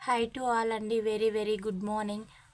High to all అండి very very good morning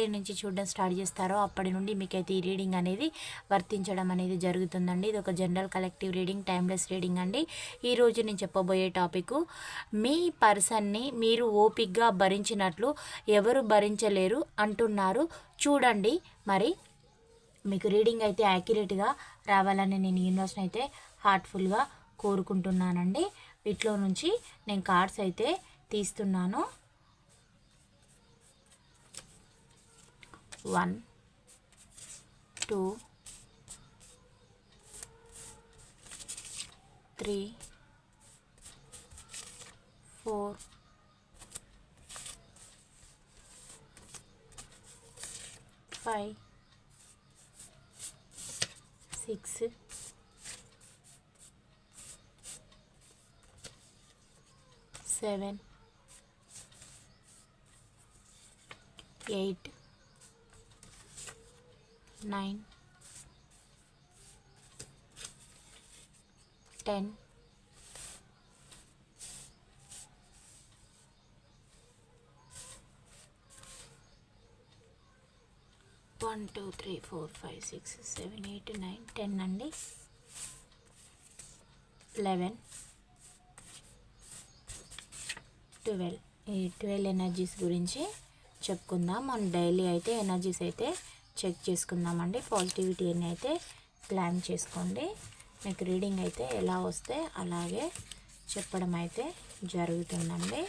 ఎప్పటి నుంచి చూడడం స్టార్ట్ చేస్తారో అప్పటి నుండి మీకైతే ఈ రీడింగ్ అనేది వర్తించడం అనేది జరుగుతుందండి. ఇది ఒక general collective reading timeless reading అండి. ఈరోజు నేను చెప్పబోయే టాపిక్ మీ పర్సన్ని మీరు ఓపిక్గా భరించినట్లు ఎవరు భరించలేరు అంటున్నారు. చూడండి మరి మీకు రీడింగ్ అయితే యాక్యురేట్గా రావాలని నేను యూనివర్స్ని అయితే హార్ట్ఫుల్గా కోరుకుంటున్నానండి. వీటిలో నుంచి నేను కార్డ్స్ అయితే తీస్తున్నాను. 1 2 3 4 5 6 7 8 nine ten one two three four five six seven eight nine ten అండి. Eleven twelve. ఈ ట్వెల్వ్ ఎనర్జీస్ గురించి చెప్పుకుందాం. మనం డైలీ అయితే ఎనర్జీస్ అయితే చెక్ చేసుకుందామండి. పాజిటివిటీ అని అయితే ప్లాన్ చేసుకోండి. మీకు రీడింగ్ అయితే ఎలా వస్తే అలాగే చెప్పడం అయితే జరుగుతుందండి.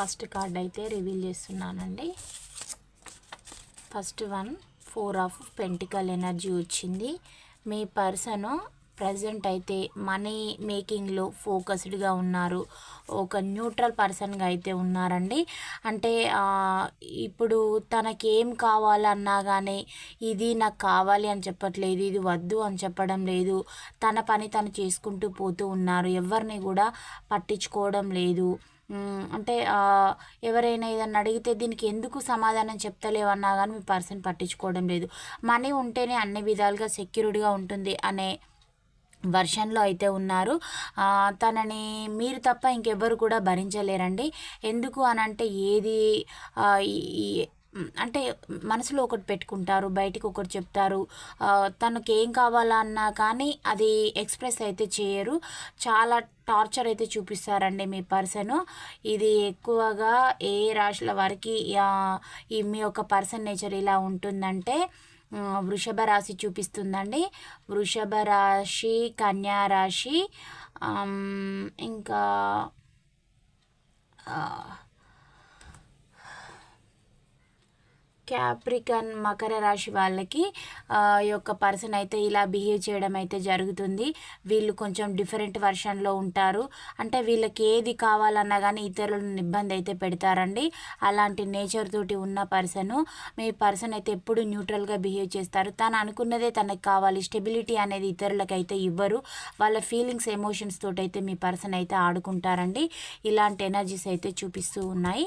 ఫస్ట్ కార్డ్ అయితే రివీల్ చేస్తున్నానండి. First one four of pentacle energy వచ్చింది. మీ పర్సన్ ప్రజెంట్ అయితే మనీ మేకింగ్లో ఫోకస్డ్గా ఉన్నారు. ఒక న్యూట్రల్ పర్సన్గా అయితే ఉన్నారండి. అంటే ఇప్పుడు తనకి ఏం కావాలన్నా కానీ ఇది నాకు కావాలి అని చెప్పట్లేదు ఇది వద్దు అని చెప్పడం లేదు. తన పని తను చేసుకుంటూ పోతూ ఉన్నారు. ఎవరిని కూడా పట్టించుకోవడం లేదు. అంటే ఎవరైనా ఏదన్నా అడిగితే దీనికి ఎందుకు సమాధానం చెప్తలేవన్నా కానీ మీ పర్సన్ పట్టించుకోవడం లేదు. మనీ ఉంటేనే అన్ని విధాలుగా సెక్యూర్డ్గా ఉంటుంది అనే వర్షన్లో అయితే ఉన్నారు. తనని మీరు తప్ప ఇంకెవ్వరు కూడా భరించలేరండి. ఎందుకు అని అంటే ఏది అంటే మనసులో ఒకటి పెట్టుకుంటారు బయటికి ఒకటి చెప్తారు. తనకి ఏం కావాలన్నా కానీ అది ఎక్స్ప్రెస్ అయితే చేయరు. చాలా టార్చర్ అయితే చూపిస్తారండి మీ పర్సన్. ఇది ఎక్కువగా ఏ రాశుల వారికి ఈ మీ యొక్క పర్సన్ నేచర్ ఇలా ఉంటుందంటే వృషభ రాశి చూపిస్తుందండి. వృషభ రాశి కన్యా రాశి ఇంకా క్యాప్రికన్ మకర రాశి వాళ్ళకి యొక్క పర్సన్ అయితే ఇలా బిహేవ్ చేయడం అయితే జరుగుతుంది. వీళ్ళు కొంచెం డిఫరెంట్ వర్షన్లో ఉంటారు. అంటే వీళ్ళకి ఏది కావాలన్నా కానీ ఇతరులను ఇబ్బంది అయితే పెడతారండి. అలాంటి నేచర్ తోటి ఉన్న పర్సన్ మీ పర్సన్ అయితే ఎప్పుడు న్యూట్రల్గా బిహేవ్ చేస్తారు. తను అనుకున్నదే తనకు కావాలి. స్టెబిలిటీ అనేది ఇతరులకు అయితే ఇవ్వరు. వాళ్ళ ఫీలింగ్స్ ఎమోషన్స్ తోటి అయితే మీ పర్సన్ అయితే ఆడుకుంటారండి. ఇలాంటి ఎనర్జీస్ అయితే చూపిస్తూ ఉన్నాయి.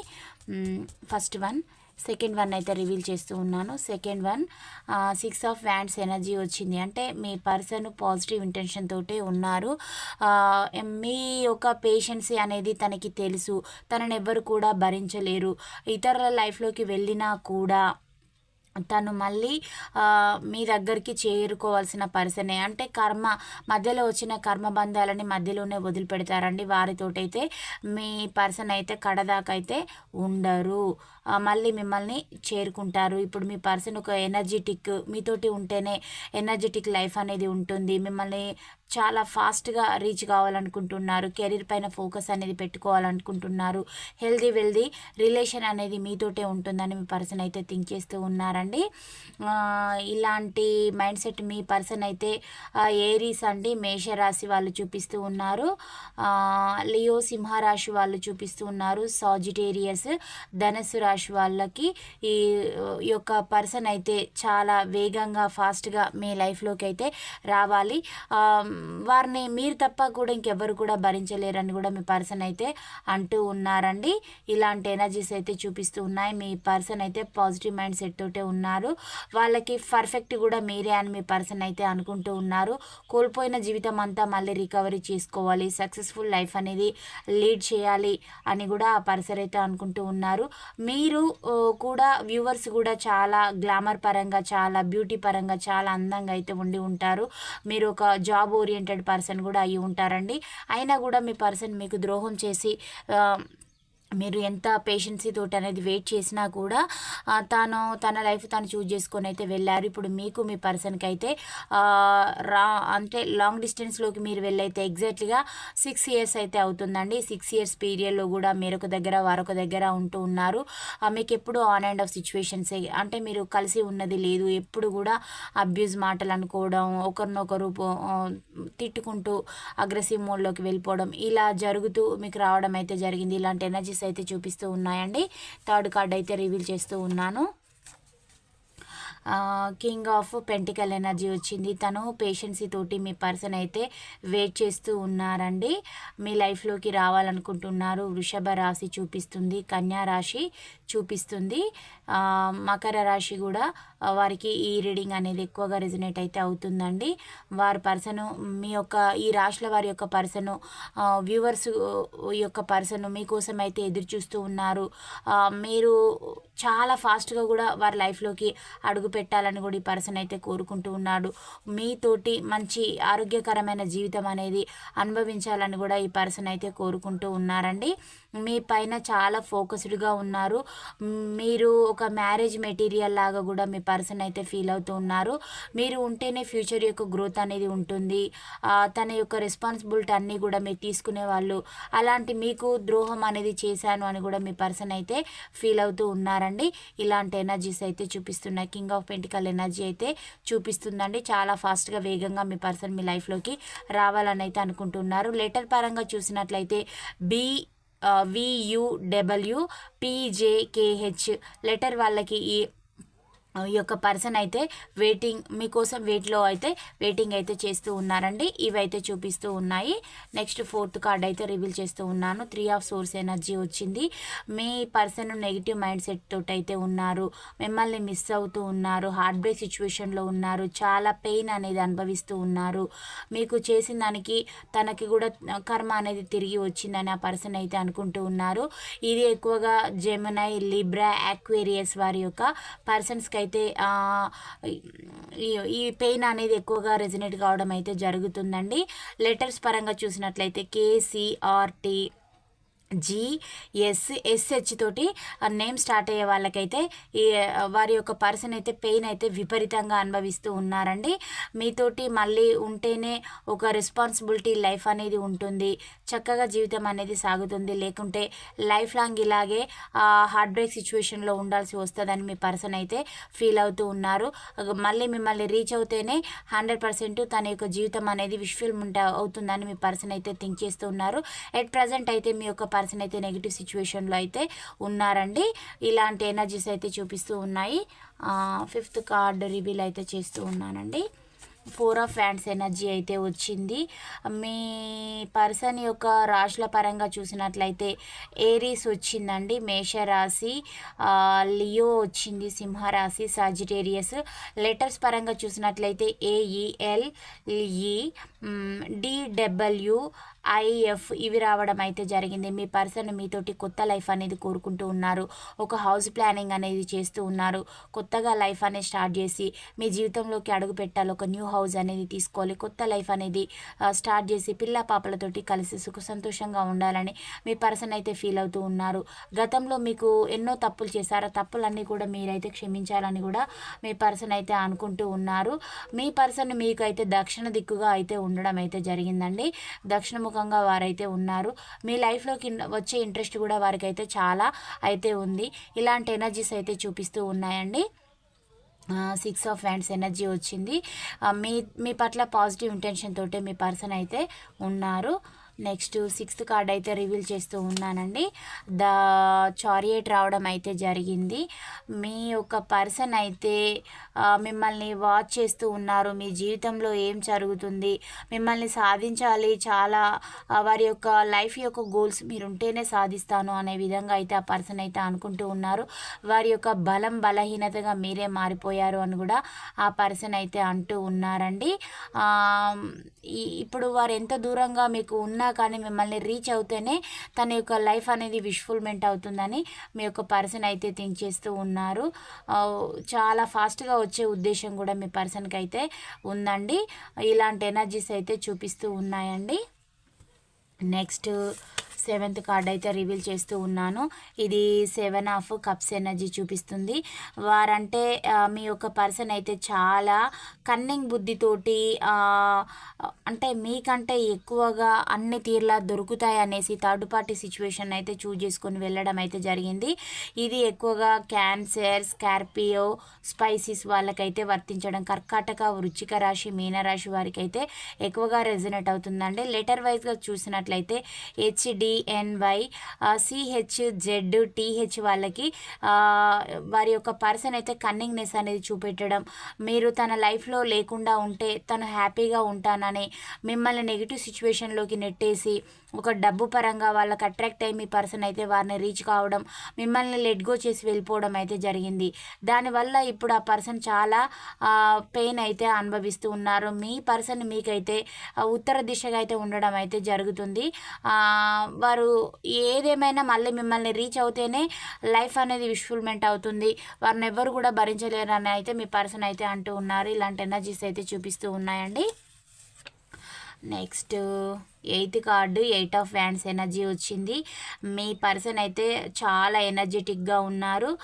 First one. సెకండ్ వన్ అయితే రివీల్ చేస్తూ ఉన్నాను. Second one six of wands energy వచ్చింది. అంటే మీ పర్సన్ పాజిటివ్ ఇంటెన్షన్ తోటే ఉన్నారు. మీ యొక్క పేషెన్సీ అనేది తనకి తెలుసు. తనని ఎవ్వరు కూడా భరించలేరు. ఇతరుల లైఫ్లోకి వెళ్ళినా కూడా తను మళ్ళీ మీ దగ్గరికి చేరుకోవాల్సిన పర్సనే. అంటే కర్మ మధ్యలో వచ్చిన కర్మ బంధాలని మధ్యలోనే వదిలిపెడతారండి. వారితోటైతే మీ పర్సన్ అయితే కడదాకైతే ఉండరు. మళ్ళీ మిమ్మల్ని చేరుకుంటారు. ఇప్పుడు మీ పర్సన్ ఒక ఎనర్జెటిక్ మీతోటి ఉంటేనే ఎనర్జెటిక్ లైఫ్ అనేది ఉంటుంది. మిమ్మల్ని చాలా ఫాస్ట్గా రీచ్ కావాలనుకుంటున్నారు. కెరీర్ పైన ఫోకస్ అనేది పెట్టుకోవాలనుకుంటున్నారు. హెల్దీ వెల్దీ రిలేషన్ అనేది మీతోటే ఉంటుందని మీ పర్సన్ అయితే థింక్ చేస్తూ ఉన్నారండి. ఇలాంటి మైండ్ సెట్ మీ పర్సన్ అయితే ఏరీస్ అండి మేషరాశి వాళ్ళు చూపిస్తూ ఉన్నారు. లియో సింహరాశి వాళ్ళు చూపిస్తూ ఉన్నారు. సాజిటేరియస్ ధనస్సు రాశి వాళ్ళకి ఈ యొక్క పర్సన్ అయితే చాలా వేగంగా ఫాస్ట్గా మీ లైఫ్లోకి అయితే రావాలి. వారిని మీరు తప్ప కూడా ఇంకెవ్వరు కూడా భరించలేరని కూడా మీ పర్సన్ అయితే అంటూ ఉన్నారండి. ఇలాంటి ఎనర్జీస్ అయితే చూపిస్తూ ఉన్నాయి. మీ పర్సన్ అయితే పాజిటివ్ మైండ్ సెట్ తోటే ఉన్నారు. వాళ్ళకి పర్ఫెక్ట్ కూడా మీరే అని మీ పర్సన్ అయితే అనుకుంటూ ఉన్నారు. కోల్పోయిన జీవితం అంతా మళ్ళీ రికవరీ చేసుకోవాలి. సక్సెస్ఫుల్ లైఫ్ అనేది లీడ్ చేయాలి అని కూడా ఆ పర్సన్ అయితే అనుకుంటూ ఉన్నారు. మీరు కూడా వ్యూవర్స్ కూడా చాలా గ్లామర్ పరంగా చాలా బ్యూటీ పరంగా చాలా అందంగా అయితే ఉండి ఉంటారు. మీరు ఒక జాబ్ ఓరియంటెడ్ పర్సన్ కూడా అయ్యి ఉంటారండి. అయినా కూడా మీ పర్సన్ మీకు ద్రోహం చేసి మీరు ఎంత పేషెన్సీ తోటి అనేది వెయిట్ చేసినా కూడా తాను తన లైఫ్ తను చూజ్ చేసుకొని అయితే వెళ్ళారు. ఇప్పుడు మీకు మీ పర్సన్కి అయితే రా అంటే లాంగ్ డిస్టెన్స్లోకి మీరు వెళ్ళైతే ఎగ్జాక్ట్గా సిక్స్ ఇయర్స్ అయితే అవుతుందండి. సిక్స్ ఇయర్స్ పీరియడ్లో కూడా మీరొక దగ్గర వారొక దగ్గర ఉంటూ ఉన్నారు. మీకు ఎప్పుడు ఆన్ అండ్ ఆఫ్ సిచ్యువేషన్స్ అంటే మీరు కలిసి ఉన్నది లేదు. ఎప్పుడు కూడా అబ్యూజ్ మాటలు అనుకోవడం ఒకరినొకరు తిట్టుకుంటూ అగ్రెసివ్ మోడ్లోకి వెళ్ళిపోవడం ఇలా జరుగుతూ మీకు రావడం అయితే జరిగింది. ఇలాంటి ఎనర్జీస్ అయితే చూపిస్తూ ఉన్నాయండి. థర్డ్ కార్డ్ అయితే రివీల్ చేస్తూ ఉన్నాను. కింగ్ ఆఫ్ పెంటికల్ ఎనర్జీ వచ్చింది. తను పేషెన్సీ తోటి మీ పర్సన్ అయితే వెయిట్ చేస్తూ ఉన్నారండి. మీ లైఫ్లోకి రావాలనుకుంటున్నారు. వృషభ రాశి చూపిస్తుంది కన్యా రాశి చూపిస్తుంది. మకర రాశి కూడా వారికి ఈ రీడింగ్ అనేది ఎక్కువగా రిజనేట్ అయితే అవుతుందండి. వారి పర్సను మీ యొక్క ఈ రాశుల వారి యొక్క పర్సను వ్యూవర్స్ యొక్క పర్సను మీకోసం అయితే ఎదురు చూస్తూ ఉన్నారు. మీరు చాలా ఫాస్ట్గా కూడా వారి లైఫ్లోకి అడుగు పెట్టాలని కూడా ఈ పర్సన్ అయితే కోరుకుంటూ ఉన్నాడు. మీతోటి మంచి ఆరోగ్యకరమైన జీవితం అనేది అనుభవించాలని కూడా ఈ పర్సన్ అయితే కోరుకుంటూ ఉన్నారండి. మీ పైన చాలా ఫోకస్డ్గా ఉన్నారు. మీరు ఒక మ్యారేజ్ మెటీరియల్ లాగా కూడా మీ పర్సన్ అయితే ఫీల్ అవుతూ ఉన్నారు. మీరు ఉంటేనే ఫ్యూచర్ యొక్క గ్రోత్ అనేది ఉంటుంది. తన యొక్క రెస్పాన్సిబిలిటీ అన్నీ కూడా మీరు తీసుకునే వాళ్ళు. అలాంటి మీకు ద్రోహం అనేది చేశాను అని కూడా మీ పర్సన్ అయితే ఫీల్ అవుతూ ఉన్నారండి. ఇలాంటి ఎనర్జీస్ అయితే చూపిస్తున్నాయి కింగ్ ఆఫ్ పెంటికల్ ఎనర్జీ అయితే చూపిస్తుందండి. చాలా ఫాస్ట్గా వేగంగా మీ పర్సన్ మీ లైఫ్లోకి రావాలని అయితే అనుకుంటున్నారు. లెటర్ పరంగా చూసినట్లయితే బి వియుడబ్ల్యూ పీజేకేహెచ్ లెటర్ వాళ్ళకి ఈ ఈ యొక్క పర్సన్ అయితే వెయిటింగ్ మీకోసం వెయిట్లో అయితే వెయిటింగ్ అయితే చేస్తూ ఉన్నారండి. ఇవి అయితే చూపిస్తూ ఉన్నాయి. నెక్స్ట్ ఫోర్త్ కార్డ్ అయితే రివీల్ చేస్తూ ఉన్నాను. త్రీ ఆఫ్ సోర్స్ ఎనర్జీ వచ్చింది. మీ పర్సన్ నెగిటివ్ మైండ్ సెట్ తోటి అయితే ఉన్నారు. మిమ్మల్ని మిస్ అవుతూ ఉన్నారు. హార్ట్ బ్రేక్ సిచ్యువేషన్లో ఉన్నారు. చాలా పెయిన్ అనేది అనుభవిస్తూ ఉన్నారు. మీకు చేసిన దానికి తనకి కూడా కర్మ అనేది తిరిగి వచ్చిందని ఆ పర్సన్ అయితే అనుకుంటూ ఉన్నారు. ఇది ఎక్కువగా జెమనై లిబ్రా యాక్వేరియస్ వారి యొక్క పర్సన్స్కి అయితే ఈ పెయిన్ అనేది ఎక్కువగా రెజినేట్ కావడం అయితే జరుగుతుందండి. లెటర్స్ పరంగా చూసినట్లయితే కేసీఆర్టీ జిఎస్ఎస్హెచ్ తోటి నేమ్ స్టార్ట్ అయ్యే వాళ్ళకైతే ఈ వారి యొక్క పర్సన్ అయితే పెయిన్ అయితే విపరీతంగా అనుభవిస్తూ ఉన్నారండి. మీతోటి మళ్ళీ ఉంటేనే ఒక రెస్పాన్సిబిలిటీ లైఫ్ అనేది ఉంటుంది. చక్కగా జీవితం అనేది సాగుతుంది. లేకుంటే లైఫ్ లాంగ్ ఇలాగే హార్ట్ బ్రేక్ సిచ్యువేషన్లో ఉండాల్సి వస్తుందని మీ పర్సన్ అయితే ఫీల్ అవుతూ ఉన్నారు. మళ్ళీ మిమ్మల్ని రీచ్ అవుతేనే హండ్రెడ్ పర్సెంట్ తన యొక్క జీవితం అనేది విష్ఫిల్మెంట్ అవుతుందని మీ పర్సన్ అయితే థింక్ చేస్తూ ఉన్నారు. ఎట్ ప్రజెంట్ అయితే మీ యొక్క పర్సన్ అయితే నెగిటివ్ సిచ్యువేషన్లో అయితే ఉన్నారండి. ఇలాంటి ఎనర్జీస్ అయితే చూపిస్తూ ఉన్నాయి. ఫిఫ్త్ కార్డ్ రివీల్ అయితే చేస్తూ ఉన్నానండి. ఫోర్ ఆఫ్ హ్యాండ్స్ ఎనర్జీ అయితే వచ్చింది. మీ పర్సన్ యొక్క రాశుల పరంగా చూసినట్లయితే ఏరీస్ వచ్చిందండి. మేషరాశి లియో వచ్చింది. సింహరాశి సాజిటేరియస్ లెటర్స్ పరంగా చూసినట్లయితే ఏఈఎల్ ఈ డిడబ్ల్యూ ఐఎఫ్ ఇవి రావడం అయితే జరిగింది. మీ పర్సన్ మీతోటి కొత్త లైఫ్ అనేది కోరుకుంటూ ఉన్నారు. ఒక హౌస్ ప్లానింగ్ అనేది చేస్తూ ఉన్నారు. కొత్తగా లైఫ్ అనేది స్టార్ట్ చేసి మీ జీవితంలోకి అడుగు పెట్టాలి. ఒక న్యూ హౌస్ అనేది తీసుకోవాలి. కొత్త లైఫ్ అనేది స్టార్ట్ చేసి పిల్ల పాపలతోటి కలిసి సుఖ సంతోషంగా ఉండాలని మీ పర్సన్ అయితే ఫీల్ అవుతూ ఉన్నారు. గతంలో మీకు ఎన్నో తప్పులు చేశారు. తప్పులన్నీ కూడా మీరైతే క్షమించాలని కూడా మీ పర్సన్ అయితే అనుకుంటూ ఉన్నారు. మీ పర్సన్ మీకు అయితే దక్షిణ దిక్కుగా అయితే ఉండడం అయితే జరిగిందండి. నమ్మకంగా వారైతే ఉన్నారు. మీ లైఫ్లోకి వచ్చే ఇంట్రెస్ట్ కూడా వారికి అయితే చాలా అయితే ఉంది. ఇలాంటి ఎనర్జీస్ అయితే చూపిస్తూ ఉన్నాయండి. సిక్స్ ఆఫ్ హ్యాండ్స్ ఎనర్జీ వచ్చింది. మీ మీ పట్ల పాజిటివ్ ఇంటెన్షన్ తోటే మీ పర్సన్ అయితే ఉన్నారు. నెక్స్ట్ సిక్స్త్ కార్డ్ అయితే రివీల్ చేస్తూ ఉన్నానండి. ద చారియట్ రావడం అయితే జరిగింది. మీ యొక్క పర్సన్ అయితే మిమ్మల్ని వాచ్ చేస్తూ ఉన్నారు. మీ జీవితంలో ఏం జరుగుతుంది? మిమ్మల్ని సాధించాలి. చాలా వారి యొక్క లైఫ్ యొక్క గోల్స్ మీరు ఉంటేనే సాధిస్తాను అనే విధంగా అయితే ఆ పర్సన్ అయితే అనుకుంటూ ఉన్నారు. వారి యొక్క బలం బలహీనతగా మీరే మారిపోయారు అని కూడా ఆ పర్సన్ అయితే అంటూ ఉన్నారండి. ఇప్పుడు వారు ఎంత దూరంగా మీకు ఉన్న ఉన్నా కానీ మిమ్మల్ని రీచ్ అవుతేనే తన యొక్క లైఫ్ అనేది విష్ఫుల్మెంట్ అవుతుందని మీ యొక్క పర్సన్ అయితే థింక్ చేస్తూ ఉన్నారు. చాలా ఫాస్ట్గా వచ్చే ఉద్దేశం కూడా మీ పర్సన్కి అయితే ఉందండి. ఇలాంటి ఎనర్జీస్ అయితే చూపిస్తూ ఉన్నాయండి. నెక్స్ట్ సెవెంత్ కార్డ్ అయితే రివీల్ చేస్తూ ఉన్నాను. ఇది సెవెన్ ఆఫ్ కప్స్ ఎనర్జీ చూపిస్తుంది. వారంటే మీ యొక్క పర్సన్ అయితే చాలా కన్నింగ్ బుద్ధితోటి అంటే మీకంటే ఎక్కువగా అన్ని తీర్లా దొరుకుతాయి అనేసి థర్డ్ పార్టీ సిచ్యువేషన్ అయితే చూజ్ చేసుకొని వెళ్ళడం అయితే జరిగింది. ఇది ఎక్కువగా క్యాన్సర్ స్కార్పియో స్పైసీస్ వాళ్ళకైతే వర్తించడం కర్కాటక వృచ్చిక రాశి మీనరాశి వారికి అయితే ఎక్కువగా రెజనేట్ అవుతుందండి. లెటర్ వైజ్గా చూసినట్లయితే HD TNY CH Z TH వాళ్ళకి వారి యొక్క పర్సన్ అయితే కన్నింగ్నెస్ అనేది చూపెట్టడం మీరు తన లైఫ్లో లేకుండా ఉంటే తను హ్యాపీగా ఉంటానని మిమ్మల్ని నెగిటివ్ సిచ్యువేషన్లోకి నెట్టేసి ఒక డబ్బు పరంగా వాళ్ళకి అట్రాక్ట్ అయ్యి మీ పర్సన్ అయితే వారిని రీచ్ కావడం మిమ్మల్ని లెట్ గో చేసి వెళ్ళిపోవడం అయితే జరిగింది. దానివల్ల ఇప్పుడు ఆ పర్సన్ చాలా పెయిన్ అయితే అనుభవిస్తూ ఉన్నారు. మీ పర్సన్ మీకైతే ఉత్తర దిశగా అయితే ఉండడం అయితే జరుగుతుంది. వారు ఏదేమైనా మళ్ళీ మిమ్మల్ని రీచ్ అవుతేనే లైఫ్ అనేది విష్ఫుల్మెంట్ అవుతుంది. వారిని ఎవరు కూడా భరించలేరని అయితే మీ పర్సన్ అయితే అంటూ ఉన్నారు. ఇలాంటి ఎనర్జీస్ అయితే చూపిస్తూ ఉన్నాయండి. Next eighth card eight of wands energy వచ్చింది. మీ పర్సన్ అయితే చాలా ఎనర్జెటిక్గా ఉన్నారు.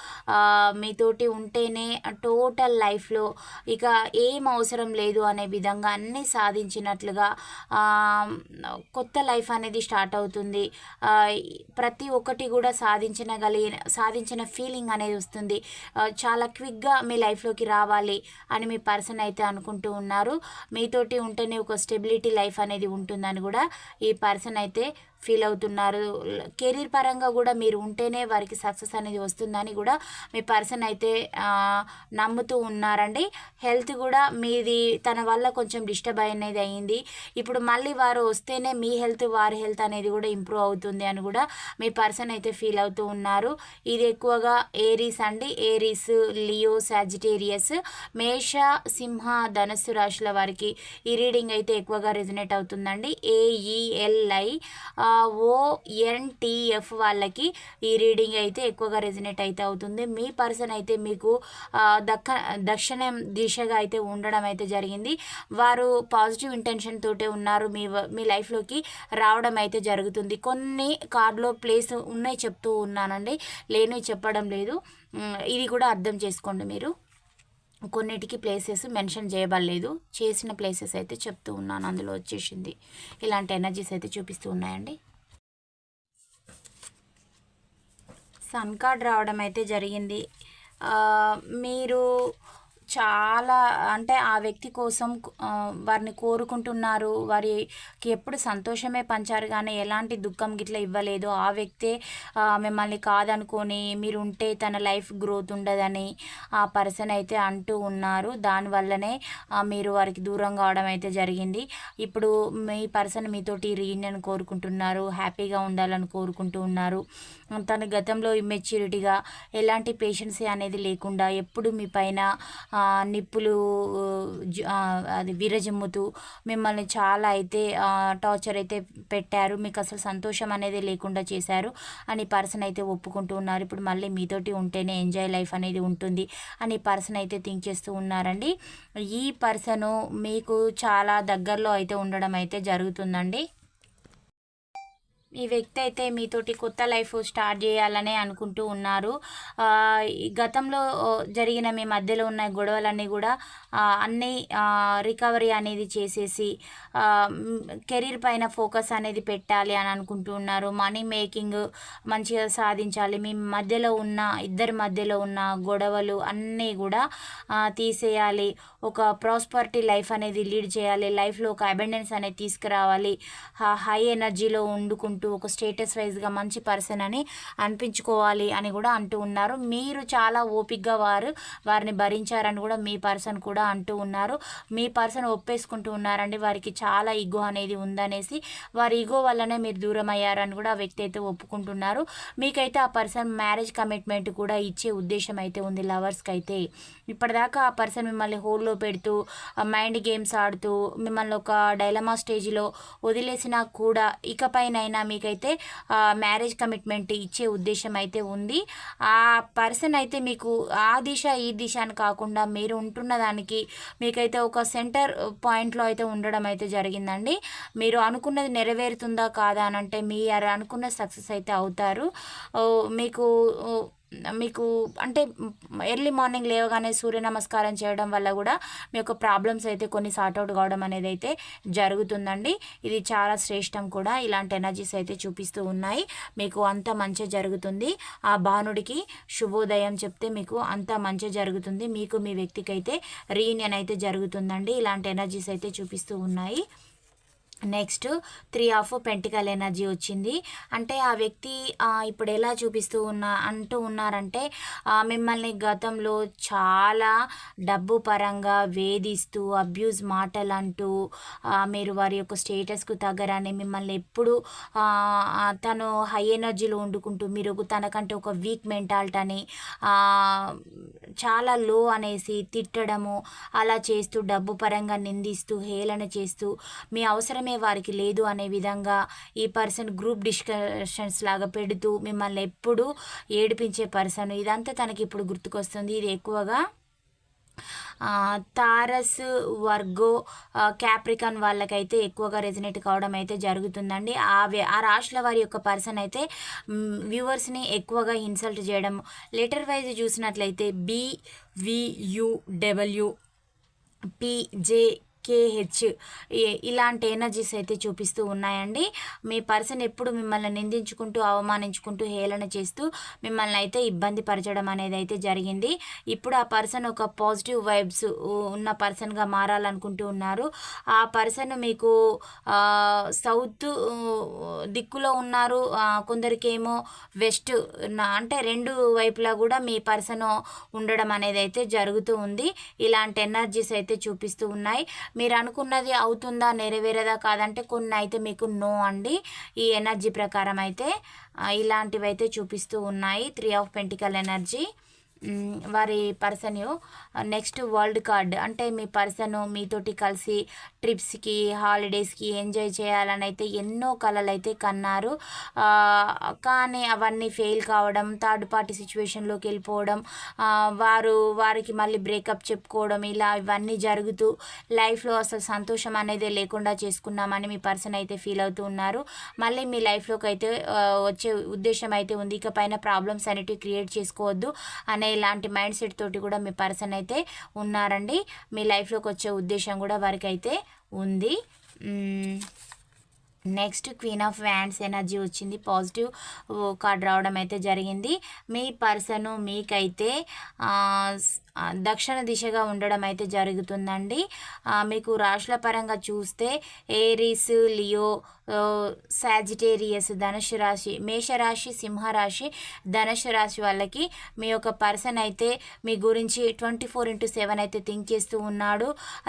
మీతోటి ఉంటేనే టోటల్ లైఫ్లో ఇక ఏం అవసరం లేదు అనే విధంగా అన్నీ సాధించినట్లుగా కొత్త లైఫ్ అనేది స్టార్ట్ అవుతుంది. ప్రతి ఒక్కటి కూడా సాధించగలిగిన సాధించిన ఫీలింగ్ అనేది వస్తుంది. చాలా క్విక్గా మీ లైఫ్లోకి రావాలి అని మీ పర్సన్ అయితే అనుకుంటూ ఉన్నారు. మీతోటి ఉంటేనే ఒక స్టెబిలిటీ లైఫ్ అనేది ఉంటుందని కూడా ఈ పర్సన్ అయితే ఫీల్ అవుతున్నారు. కెరీర్ పరంగా కూడా మీరు ఉంటేనే వారికి సక్సెస్ అనేది వస్తుందని కూడా మీ పర్సన్ అయితే నమ్ముతూ ఉన్నారండి. హెల్త్ కూడా మీది తన వల్ల కొంచెం డిస్టర్బ్ అనేది అయ్యింది ఇప్పుడు మళ్ళీ వారు వస్తేనే మీ హెల్త్ వారి హెల్త్ అనేది కూడా ఇంప్రూవ్ అవుతుంది అని కూడా మీ పర్సన్ అయితే ఫీల్ అవుతూ ఉన్నారు. ఇది ఎక్కువగా ఏరీస్ అండి. ఏరీస్ లియో సాజిటేరియస్ మేష సింహ ధనస్సు రాశుల వారికి ఈ రీడింగ్ అయితే ఎక్కువగా రెజినేట్ అవుతుందండి. ఏఈఎల్ఐ ఓఎన్టీఎఫ్ వాళ్ళకి ఈ రీడింగ్ అయితే ఎక్కువగా రెజినేట్ అయితే అవుతుంది. మీ పర్సన్ అయితే మీకు దక్క దక్షిణ దిశగా అయితే ఉండడం అయితే జరిగింది. వారు పాజిటివ్ ఇంటెన్షన్ తోటే ఉన్నారు. మీ మీ లైఫ్లోకి రావడం అయితే జరుగుతుంది. కొన్ని కార్డులో ప్లేస్ ఉన్నాయి చెప్తూ ఉన్నానండి. లేని చెప్పడం లేదు. ఇది కూడా అర్థం చేసుకోండి మీరు. కొన్నిటికి ప్లేసెస్ మెన్షన్ చేయబడలేదు. చేసిన ప్లేసెస్ అయితే చెప్తూ ఉన్నాను. అందులో వచ్చేసింది. ఇలాంటి ఎనర్జీస్ అయితే చూపిస్తూ ఉన్నాయండి. సన్ కార్డ్ రావడం అయితే జరిగింది. మీరు చాలా అంటే ఆ వ్యక్తి కోసం వారిని కోరుకుంటున్నారు. వారికి ఎప్పుడు సంతోషమే పంచారు కానీ ఎలాంటి దుఃఖం గిట్లా ఇవ్వలేదు. ఆ వ్యక్తే మిమ్మల్ని కాదనుకొని మీరు ఉంటే తన లైఫ్ గ్రోత్ ఉండదని ఆ పర్సన్ అయితే అంటూ ఉన్నారు. దానివల్లనే మీరు వారికి దూరం కావడం అయితే జరిగింది. ఇప్పుడు మీ పర్సన్ మీతోటి రీయూనియన్ కోరుకుంటున్నారు. హ్యాపీగా ఉండాలని కోరుకుంటూ ఉన్నారు. తన గతంలో ఇమ్మెచ్యూరిటీగా ఎలాంటి పేషెన్సీ అనేది లేకుండా ఎప్పుడు మీ పైన నిప్పులు జ- అది విరజిమ్ముతూ మిమ్మల్ని చాలా అయితే టార్చర్ అయితే పెట్టారు. మీకు అసలు సంతోషం అనేది లేకుండా చేశారు అని పర్సన్ అయితే ఒప్పుకుంటూ ఉన్నారు. ఇప్పుడు మళ్ళీ మీతోటి ఉంటేనే ఎంజాయ్ లైఫ్ అనేది ఉంటుంది అని పర్సన్ అయితే థింక్ చేస్తూ ఉన్నారండి. ఈ పర్సను మీకు చాలా దగ్గరలో అయితే ఉండడం అయితే జరుగుతుందండి. ఈ వ్యక్తి అయితే మీతోటి కొత్త లైఫ్ స్టార్ట్ చేయాలని అనుకుంటూ ఉన్నారు. గతంలో జరిగిన మీ మధ్యలో ఉన్న గొడవలన్నీ కూడా అన్నీ రికవరీ అనేది చేసేసి కెరీర్ పైన ఫోకస్ అనేది పెట్టాలి అని అనుకుంటూ ఉన్నారు. మనీ మేకింగ్ మంచిగా సాధించాలి. మీ మధ్యలో ఉన్న ఇద్దరి మధ్యలో ఉన్న గొడవలు అన్నీ కూడా తీసేయాలి. ఒక ప్రాస్పర్టీ లైఫ్ అనేది లీడ్ చేయాలి. లైఫ్లో ఒక అబెండెన్స్ అనేది తీసుకురావాలి. హై ఎనర్జీలో వండుకుంటూ ఒక స్టేటస్ వైజ్గా మంచి పర్సన్ అని అనిపించుకోవాలి అని కూడా అంటూ ఉన్నారు. మీరు చాలా ఓపిక్గా వారు వారిని భరించారని కూడా మీ పర్సన్ కూడా అంటూ ఉన్నారు. మీ పర్సన్ ఒప్పేసుకుంటూ ఉన్నారండి. వారికి చాలా ఈగో అనేది ఉందనేసి వారి ఈగో వల్లనే మీరు దూరం అయ్యారని కూడా ఆ వ్యక్తి అయితే ఒప్పుకుంటున్నారు. మీకైతే ఆ పర్సన్ మ్యారేజ్ కమిట్మెంట్ కూడా ఇచ్చే ఉద్దేశం అయితే ఉంది లవర్స్కి అయితే. ఇప్పటిదాకా ఆ పర్సన్ మిమ్మల్ని హోల్లో పెడుతూ మైండ్ గేమ్స్ ఆడుతూ మిమ్మల్ని ఒక డైలమా స్టేజ్లో వదిలేసినా కూడా ఇకపైనైనా మీకైతే మ్యారేజ్ కమిట్మెంట్ ఇచ్చే ఉద్దేశం అయితే ఉంది. ఆ పర్సన్ అయితే మీకు ఆ దిశ ఈ దిశ అని కాకుండా మీరు ఉంటున్న దానికి మీకైతే ఒక సెంటర్ పాయింట్లో అయితే ఉండడం అయితే జరిగిందండి. మీరు అనుకున్నది నెరవేరుతుందా కాదా అని అంటే మీరు అనుకున్న సక్సెస్ అయితే అవుతారు. మీకు మీకు అంటే ఎర్లీ మార్నింగ్ లేవగానే సూర్య నమస్కారం చేయడం వల్ల కూడా మీ యొక్క ప్రాబ్లమ్స్ అయితే కొన్ని సార్ట్అవుట్ కావడం అనేది అయితే జరుగుతుందండి. ఇది చాలా శ్రేష్టం కూడా. ఇలాంటి ఎనర్జీస్ అయితే చూపిస్తూ ఉన్నాయి. మీకు అంత మంచి జరుగుతుంది. ఆ భానుడికి శుభోదయం చెప్తే మీకు అంత మంచి జరుగుతుంది. మీకు మీ వ్యక్తికి అయితే రీయూనియన్ అయితే జరుగుతుందండి. ఇలాంటి ఎనర్జీస్ అయితే చూపిస్తూ ఉన్నాయి. Next three of pentacle energy వచ్చింది. అంటే ఆ వ్యక్తి ఇప్పుడు ఎలా చూపిస్తూ ఉన్నా అంటూ ఉన్నారంటే మిమ్మల్ని గతంలో చాలా డబ్బు పరంగా వేధిస్తూ అబ్యూజ్ మాటలు అంటూ మీరు వారి యొక్క స్టేటస్కు తగ్గరని మిమ్మల్ని ఎప్పుడు తను హై ఎనర్జీలో వండుకుంటూ మీరు తనకంటే ఒక వీక్ మెంటాలిటీ అని చాలా లో అనేసి తిట్టడము అలా చేస్తూ డబ్బు పరంగా నిందిస్తూ హేళన చేస్తూ మీ అవసరం అవసరమే వారికి లేదు అనే విధంగా ఈ పర్సన్ గ్రూప్ డిస్కషన్స్ లాగా పెడుతూ మిమ్మల్ని ఎప్పుడు ఏడిపించే పర్సన్. ఇదంతా తనకి ఇప్పుడు గుర్తుకొస్తుంది. ఇది ఎక్కువగా తారస్ వర్గో క్యాప్రికన్ క్యాప్రికాన్ వాళ్ళకైతే ఎక్కువగా రెజినేట్ కావడం అయితే జరుగుతుందండి. ఆ వ్య- ఆ రాశుల వారి యొక్క పర్సన్ అయితే వ్యూవర్స్ని ఎక్కువగా ఇన్సల్ట్ చేయడం. లెటర్ వైజ్ చూసినట్లయితే బి వియుడబ్ల్యూ పిజే కేహెచ్ ఇలాంటి ఎనర్జీస్ అయితే చూపిస్తూ ఉన్నాయండి. మీ పర్సన్ ఎప్పుడు మిమ్మల్ని నిందించుకుంటూ అవమానించుకుంటూ హేళన చేస్తూ మిమ్మల్ని అయితే ఇబ్బంది పరచడం అనేది అయితే జరిగింది. ఇప్పుడు ఆ పర్సన్ ఒక పాజిటివ్ వైబ్స్ ఉన్న పర్సన్గా మారాలనుకుంటూ ఉన్నారు. ఆ పర్సన్ మీకు సౌత్ దిక్కులో ఉన్నారు. కొందరికేమో వెస్ట్ అంటే రెండు వైపులా కూడా మీ పర్సన్ ఉండడం అనేది అయితే జరుగుతూ ఉంది. ఇలాంటి ఎనర్జీస్ అయితే చూపిస్తూ ఉన్నాయి. మీరు అనుకున్నది అవుతుందా నెరవేరదా కాదంటే కొన్ని అయితే మీకు నో అండి. ఈ ఎనర్జీ ప్రకారం అయితే ఇలాంటివి అయితే చూపిస్తూ ఉన్నాయి. త్రీ ఆఫ్ పెంటికల్ ఎనర్జీ వారి పర్సన్ నెక్స్ట్ వరల్డ్ కార్డ్ అంటే మీ పర్సన్ మీతోటి కలిసి ట్రిప్స్కి హాలిడేస్కి ఎంజాయ్ చేయాలని అయితే ఎన్నో కళలు అయితే కన్నారు కానీ అవన్నీ ఫెయిల్ కావడం థర్డ్ పార్టీ సిచ్యువేషన్లోకి వెళ్ళిపోవడం వారు వారికి మళ్ళీ బ్రేకప్ చెప్పుకోవడం ఇలా ఇవన్నీ జరుగుతూ లైఫ్లో అసలు సంతోషం అనేది లేకుండా చేసుకున్నామని మీ పర్సన్ అయితే ఫీల్ అవుతూ ఉన్నారు. మళ్ళీ మీ లైఫ్లోకి అయితే వచ్చే ఉద్దేశం అయితే ఉంది. ఇక పైన ప్రాబ్లమ్స్ అనేటివి క్రియేట్ చేసుకోవద్దు అనే ఇలాంటి మైండ్ సెట్ తోటి కూడా మీ పర్సన్ అయితే ఉన్నారండి. మీ లైఫ్లోకి వచ్చే ఉద్దేశం కూడా వారికి అయితే ఉంది next queen of wands energy వచ్చింది. పాజిటివ్ కార్డ్ రావడం అయితే జరిగింది. మీ పర్సను మీకైతే దక్షిణ దిశగా ఉండడం అయితే జరుగుతుందండి. మీకు రాశుల పరంగా చూస్తే ఏరీస్ లియో సాజిటేరియస్ ధనుసు రాశి మేషరాశి సింహరాశి ధనుసు రాశి వాళ్ళకి మీ యొక్క పర్సన్ అయితే మీ గురించి ట్వంటీ ఫోర్ ఇంటూ సెవెన్ అయితే థింక్ చేస్తూ ఉన్నాడు.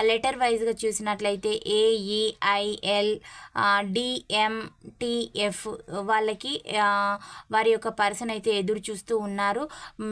లెటర్ వైజ్గా చూసినట్లయితే ఏఈఐఎల్ డిఎంటిఎఫ్ వాళ్ళకి వారి యొక్క పర్సన్ అయితే ఎదురు చూస్తూ ఉన్నారు.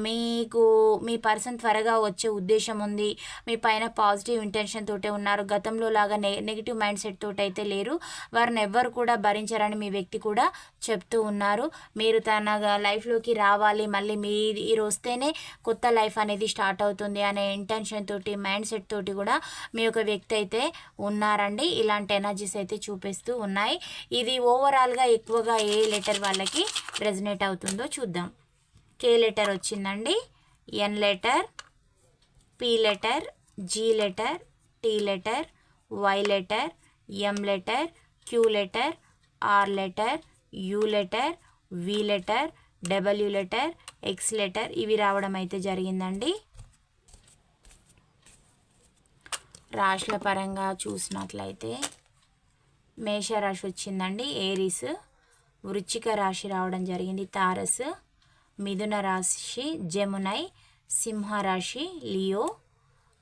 మీకు మీ పర్సన్ త్వరగా వచ్చే ఉద్దేశం ఉంది. మీ పైన పాజిటివ్ ఇంటెన్షన్ తోటే ఉన్నారు. గతంలో లాగా నె నెగిటివ్ మైండ్ సెట్ తోటి అయితే లేరు. వారిని ఎవ్వరు కూడా భరించారని మీ వ్యక్తి కూడా చెప్తూ ఉన్నారు. మీరు తన లైఫ్లోకి రావాలి. మళ్ళీ మీరు వస్తేనే కొత్త లైఫ్ అనేది స్టార్ట్ అవుతుంది అనే ఇంటెన్షన్ తోటి మైండ్ సెట్ తోటి కూడా మీ యొక్క వ్యక్తి అయితే ఉన్నారండి. ఇలాంటి ఎనర్జీస్ అయితే చూపిస్తూ ఉన్నాయి. ఇది ఓవరాల్గా ఎక్కువగా ఏ లెటర్ వాళ్ళకి రెజనేట్ అవుతుందో చూద్దాం. కే లెటర్ వచ్చిందండి. N letter P letter G letter T letter Y letter M letter Q letter R letter U letter V letter W letter X letter ఇవి రావడం అయితే జరిగిందండి. రాశుల పరంగా చూసినట్లయితే మేషరాశి వచ్చిందండి ఏరీస్ వృచ్చిక రాశి రావడం జరిగింది తారస్ మిథున రాశి జమునై సింహరాశి లియో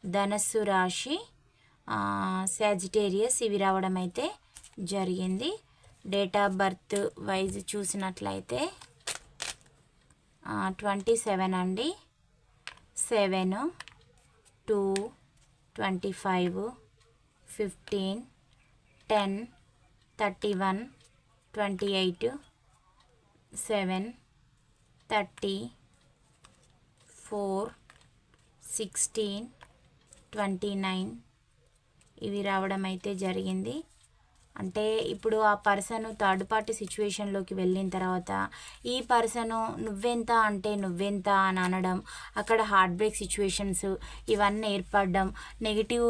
ధనస్సు రాశి సాజిటేరియస్ ఇవి రావడం అయితే జరిగింది. డేట్ ఆఫ్ బర్త్ వైజ్ చూసినట్లయితే ట్వంటీ సెవెన్ అండి. Seven two twenty five fifteen ten thirty one twenty eight seven thirty four sixteen twenty nine ఇవి రావడం అయితే జరిగింది. అంటే ఇప్పుడు ఆ పర్సన్ థర్డ్ పార్టీ సిచ్యువేషన్లోకి వెళ్ళిన తర్వాత ఈ పర్సన్ నువ్వెంత అంటే నువ్వెంత అని అనడం అక్కడ హార్ట్ బ్రేక్ సిచ్యువేషన్స్ ఇవన్నీ ఏర్పడడం నెగిటివ్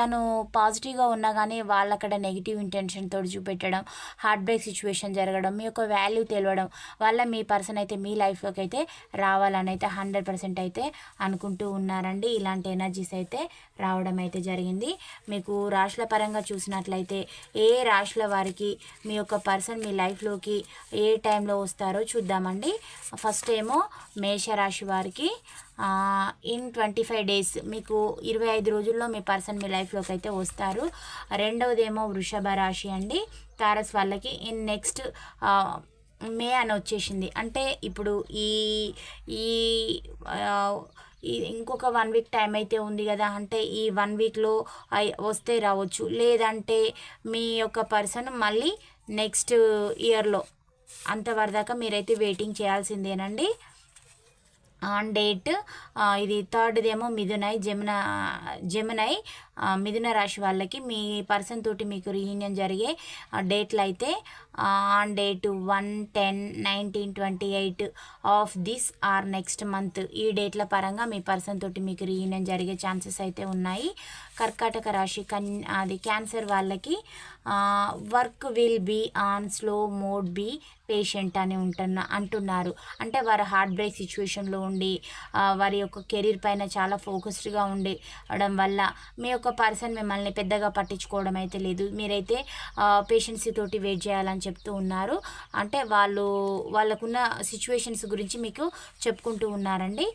తను పాజిటివ్గా ఉన్నా కానీ వాళ్ళు అక్కడ నెగిటివ్ ఇంటెన్షన్తో చూపెట్టడం హార్ట్ బ్రేక్ సిచ్యువేషన్ జరగడం మీ యొక్క వాల్యూ తెలియడం వల్ల మీ పర్సన్ అయితే మీ లైఫ్లోకి అయితే రావాలని అయితే హండ్రెడ్ పర్సెంట్ అయితే అనుకుంటూ ఉన్నారండి. ఇలాంటి ఎనర్జీస్ అయితే రావడం అయితే జరిగింది. మీకు రాశుల పరంగా చూసినట్లయితే ఏ ఏ రాశుల వారికి మీ యొక్క పర్సన్ మీ లైఫ్లోకి ఏ టైంలో వస్తారో చూద్దామండి. ఫస్ట్ ఏమో మేషరాశి వారికి ఇన్ ట్వంటీ ఫైవ్ డేస్ మీకు ఇరవై ఐదు రోజుల్లో మీ పర్సన్ మీ లైఫ్లోకి అయితే వస్తారు. రెండవదేమో వృషభ రాశి అండి. తారస్ వాళ్ళకి ఇన్ నెక్స్ట్ మే అని వచ్చేసింది. అంటే ఇప్పుడు ఈ ఈ ఇంకొక వన్ వీక్ టైం అయితే ఉంది కదా అంటే ఈ వన్ వీక్లో వస్తే రావచ్చు. లేదంటే మీ యొక్క పర్సన్ మళ్ళీ నెక్స్ట్ ఇయర్లో అంతవరదాకా మీరైతే వెయిటింగ్ చేయాల్సిందేనండి. ఆన్ డేట్ ఇది థర్డ్ది ఏమో మిథునై జమున జమునై మిథున రాశి వాళ్ళకి మీ పర్సన్ తోటి మీకు రీయూనియన్ జరిగే డేట్లు అయితే on date one ten nineteen twenty eight of this or next month ఈ డేట్ల పరంగా మీ పర్సన్ తోటి మీకు రీయూనియన్ జరిగే ఛాన్సెస్ అయితే ఉన్నాయి. కర్కాటక రాశి కన్ అది క్యాన్సర్ వాళ్ళకి work will be on slow mode be patient అని ఉంటున్న అంటున్నారు. అంటే వారు హార్ట్ బ్రేక్ సిచ్యువేషన్లో ఉండి వారి యొక్క కెరీర్ పైన చాలా ఫోకస్డ్గా ఉండడం వల్ల మీ యొక్క పర్సన్ మిమ్మల్ని పెద్దగా పట్టించుకోవడం అయితే లేదు. మీరైతే పేషెన్సీ తోటి వెయిట్ చేయాలని చెప్తూ ఉన్నారు. అంటే వాళ్ళు వాళ్ళకున్న సిచ్యువేషన్స్ గురించి మీకు చెప్పుకుంటూ ఉన్నారండి.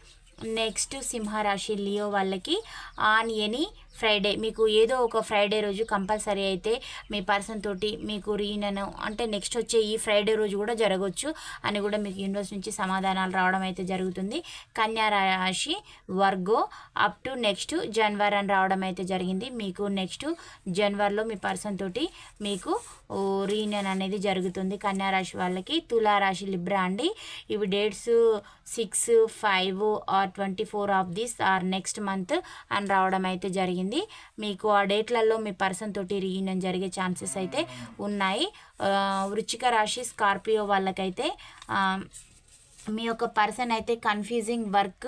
నెక్స్ట్ సింహరాశి లియో వాళ్ళకి ఆన్ ఎనీ ఫ్రైడే మీకు ఏదో ఒక ఫ్రైడే రోజు కంపల్సరీ అయితే మీ పర్సన్ తోటి మీకు రీనను అంటే నెక్స్ట్ వచ్చే ఈ ఫ్రైడే రోజు కూడా జరగవచ్చు అని కూడా మీకు యూనివర్స్ నుంచి సమాధానాలు రావడం అయితే జరుగుతుంది. కన్యా రాశి Virgo up to next January అని రావడం అయితే జరిగింది. మీకు నెక్స్ట్ జనవరిలో మీ పర్సన్ తోటి మీకు రీనన్ అనేది జరుగుతుంది. కన్యా రాశి వాళ్ళకి తులారాశి లిబ్రా అండి. ఇవి dates six five or twenty four of this or next month అని రావడం అయితే జరిగింది. మీకు ఆ డేట్లలో మీ పర్సన్ తోటి రీయూనియన్ జరిగే ఛాన్సెస్ అయితే ఉన్నాయి. వృచ్చిక రాశి స్కార్పియో వాళ్ళకైతే మీ యొక్క పర్సన్ అయితే confusing work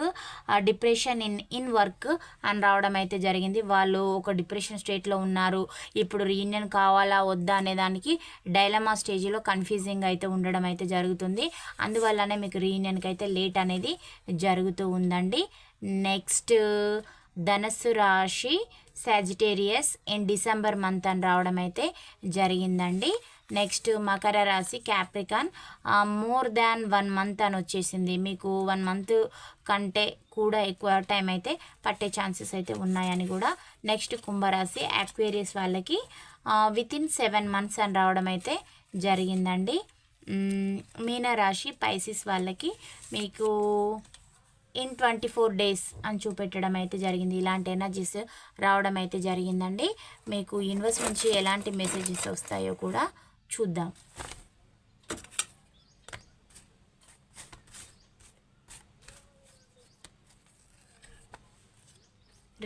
depression in in work అని రావడం అయితే జరిగింది. వాళ్ళు ఒక డిప్రెషన్ స్టేట్లో ఉన్నారు. ఇప్పుడు రీయూనియన్ కావాలా వద్దా అనే దానికి డైలమా స్టేజ్లో కన్ఫ్యూజింగ్ అయితే ఉండడం అయితే జరుగుతుంది. అందువల్లనే మీకు రీయూనియన్కి అయితే లేట్ అనేది జరుగుతూ ఉందండి. నెక్స్ట్ ధనస్సు రాశి సాజిటేరియస్ ఇన్ డిసెంబర్ మంత్ అని రావడం అయితే జరిగిందండి. నెక్స్ట్ మకర రాశి Capricorn more than one month అని వచ్చేసింది. మీకు వన్ మంత్ కంటే కూడా ఎక్కువ టైం అయితే పట్టే ఛాన్సెస్ అయితే ఉన్నాయని కూడా నెక్స్ట్ కుంభరాశి అక్వేరియస్ వాళ్ళకి విత్ ఇన్ సెవెన్ మంత్స్ అని రావడం అయితే జరిగిందండి మీనరాశి పైసిస్ వాళ్ళకి మీకు ఇన్ ట్వంటీ ఫోర్ డేస్ అని చూపెట్టడం అయితే జరిగింది. ఇలాంటి ఎనర్జీస్ రావడం అయితే జరిగిందండి. మీకు యూనివర్స్ నుంచి ఎలాంటి మెసేజెస్ వస్తాయో కూడా చూద్దాం.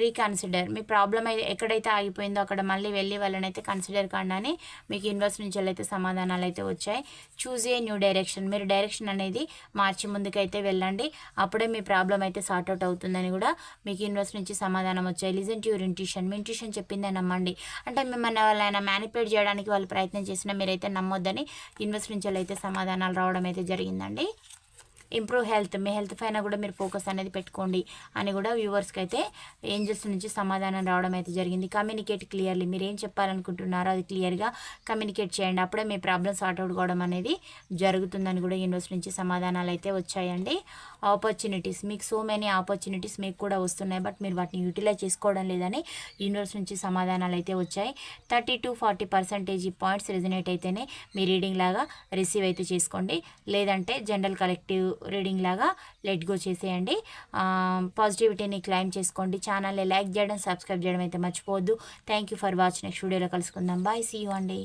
రీకన్సిడర్ మీ ప్రాబ్లం అయితే ఎక్కడైతే ఆగిపోయిందో అక్కడ మళ్ళీ వెళ్ళి వాళ్ళని అయితే కన్సిడర్ కండి అని మీకు యూనివర్స్ నుంచి అయితే సమాధానాలు అయితే వచ్చాయి. చూజ్ ఏ న్యూ డైరెక్షన్ మీరు డైరెక్షన్ అనేది మార్చి ముందుకైతే వెళ్ళండి. అప్పుడే మీ ప్రాబ్లం అయితే సార్ట్అవుట్ అవుతుందని కూడా మీకు యూనివర్స్ నుంచి సమాధానం వచ్చాయి. లిజన్ టు యూర్ ఇంట్యూషన్ మీ ఇంట్యూషన్ చెప్పిందే నమ్మండి. అంటే మిమ్మల్ని వాళ్ళైనా మ్యానిపులేట్ చేయడానికి వాళ్ళు ప్రయత్నం చేసినా మీరైతే నమ్మొద్దని యూనివర్స్ నుంచి అయితే సమాధానాలు రావడం అయితే జరిగిందండి. ఇంప్రూవ్ హెల్త్ మీ హెల్త్ పైన కూడా మీరు ఫోకస్ అనేది పెట్టుకోండి అని కూడా వ్యూవర్స్కి అయితే ఏంజల్స్ నుంచి సమాధానం రావడం అయితే జరిగింది. కమ్యూనికేట్ క్లియర్లీ మీరు ఏం చెప్పాలనుకుంటున్నారో అది క్లియర్గా కమ్యూనికేట్ చేయండి. అప్పుడే మీ ప్రాబ్లమ్ సార్ట్అవుట్ కావడం అనేది జరుగుతుందని కూడా యూనివర్స్ నుంచి సమాధానాలు అయితే వచ్చాయండి. ఆపర్చునిటీస్ మీకు సో మెనీ ఆపర్చునిటీస్ మీకు కూడా వస్తున్నాయి. బట్ మీరు వాటిని యూటిలైజ్ చేసుకోవడం లేదని యూనివర్స్ నుంచి సమాధానాలు అయితే వచ్చాయి. Thirty to forty percentage points resonate అయితేనే మీ రీడింగ్ లాగా రిసీవ్ అయితే చేసుకోండి. లేదంటే జనరల్ కలెక్టివ్ రీడింగ్ లాగా లెట్ గో చేసేయండి. పాజిటివిటీని క్లైమ్ చేసుకోండి. ఛానల్ని లైక్ చేయడం సబ్స్క్రైబ్ చేయడం అయితే మర్చిపోవద్దు. Thank you for watch next వీడియోలో కలుసుకుందాం. బాయ్ సీ యూ అండి